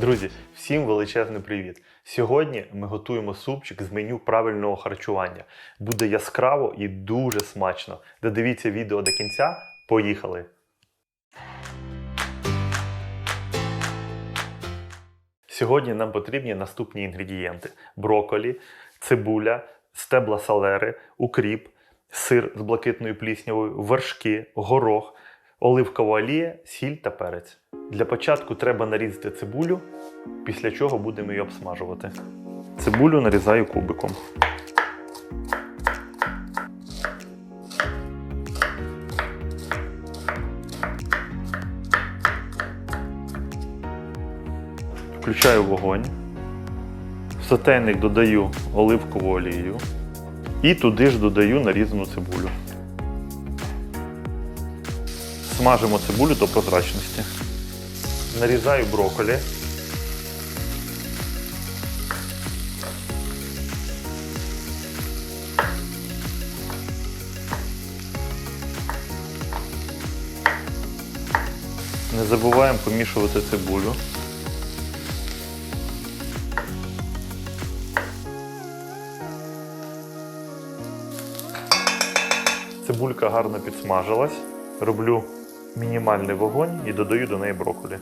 Друзі, всім величезний привіт! Сьогодні ми готуємо супчик з меню правильного харчування. Буде яскраво і дуже смачно. Додивіться відео до кінця. Поїхали! Сьогодні нам потрібні наступні інгредієнти: броколі, цибуля, стебла салери, укріп, сир з блакитною пліснявою, вершки, горох, оливкова олія, сіль та перець. Для початку треба нарізати цибулю, після чого будемо її обсмажувати. Цибулю нарізаю кубиком. Включаю вогонь. В сотейник додаю оливкову олію. І туди ж додаю нарізану цибулю. Смажимо цибулю до прозрачності. Нарізаю брокколі. Не забуваємо помішувати цибулю. Цибулька гарно підсмажилась. Роблю мінімальний вогонь і додаю до неї брокколі.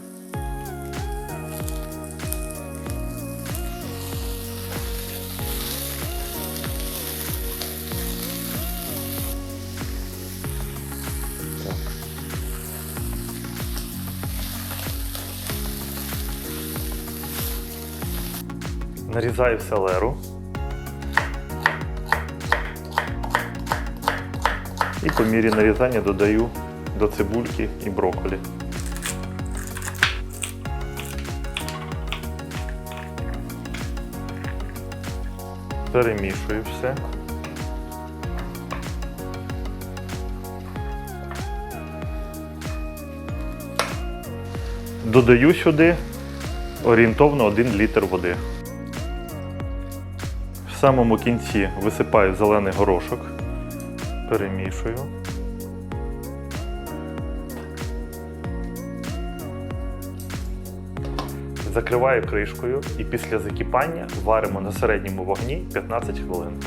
Нарізаю селеру. І по мірі нарізання додаю до цибульки і брокколі. Перемішую все. Додаю сюди орієнтовно 1 літр води. В самому кінці висипаю зелений горошок перемішую. Закриваю кришкою і після закипання варимо на середньому вогні 15 хвилин.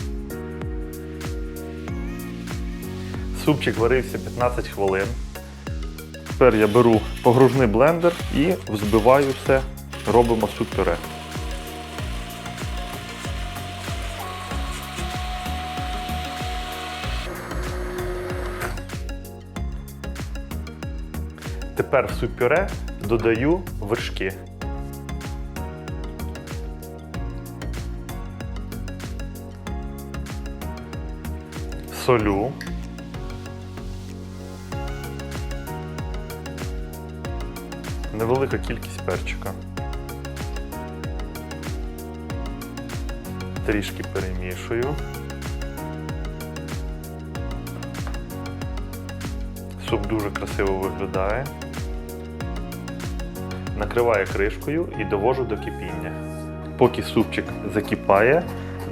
Супчик варився 15 хвилин. Тепер я беру погружний блендер і взбиваю все, робимо суп-пюре. Тепер в суп-пюре додаю вершки. Солю. Невелика кількість перчика. Трішки перемішую. Суп дуже красиво виглядає. Накриваю кришкою і довожу до кипіння. Поки супчик закипає,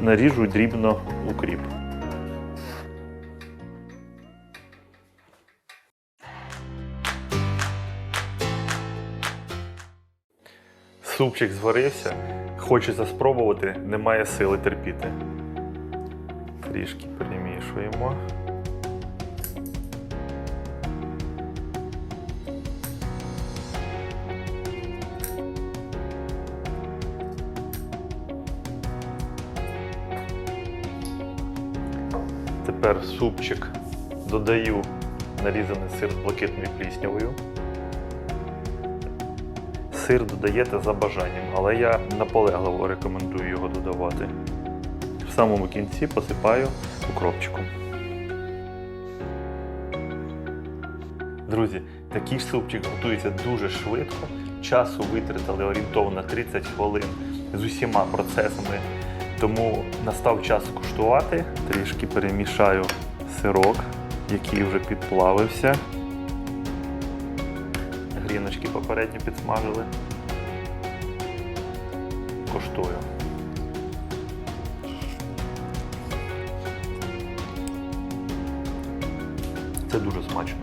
наріжу дрібно укріп. Супчик зварився, хочеться спробувати, немає сили терпіти. Трішки перемішуємо. Тепер супчик додаю нарізаний сир з блакитною пліснявою. Сир додаєте за бажанням, але я наполегливо рекомендую його додавати. В самому кінці посипаю укропчиком. Друзі, такий супчик готується дуже швидко. Часу витратили орієнтовно 30 хвилин з усіма процесами. Тому настав час куштувати. Трішки перемішаю сирок, який вже підплавився. Гріночки попередньо підсмажили. Коштую. Це дуже смачно.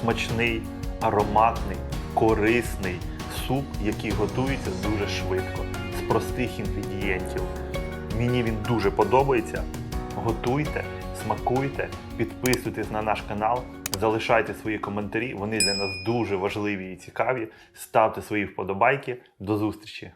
смачний, ароматний, корисний суп, який готується дуже швидко, з простих інгредієнтів. Мені він дуже подобається. Готуйте, смакуйте, підписуйтесь на наш канал, залишайте свої коментарі. Вони для нас дуже важливі і цікаві. Ставте свої вподобайки. До зустрічі!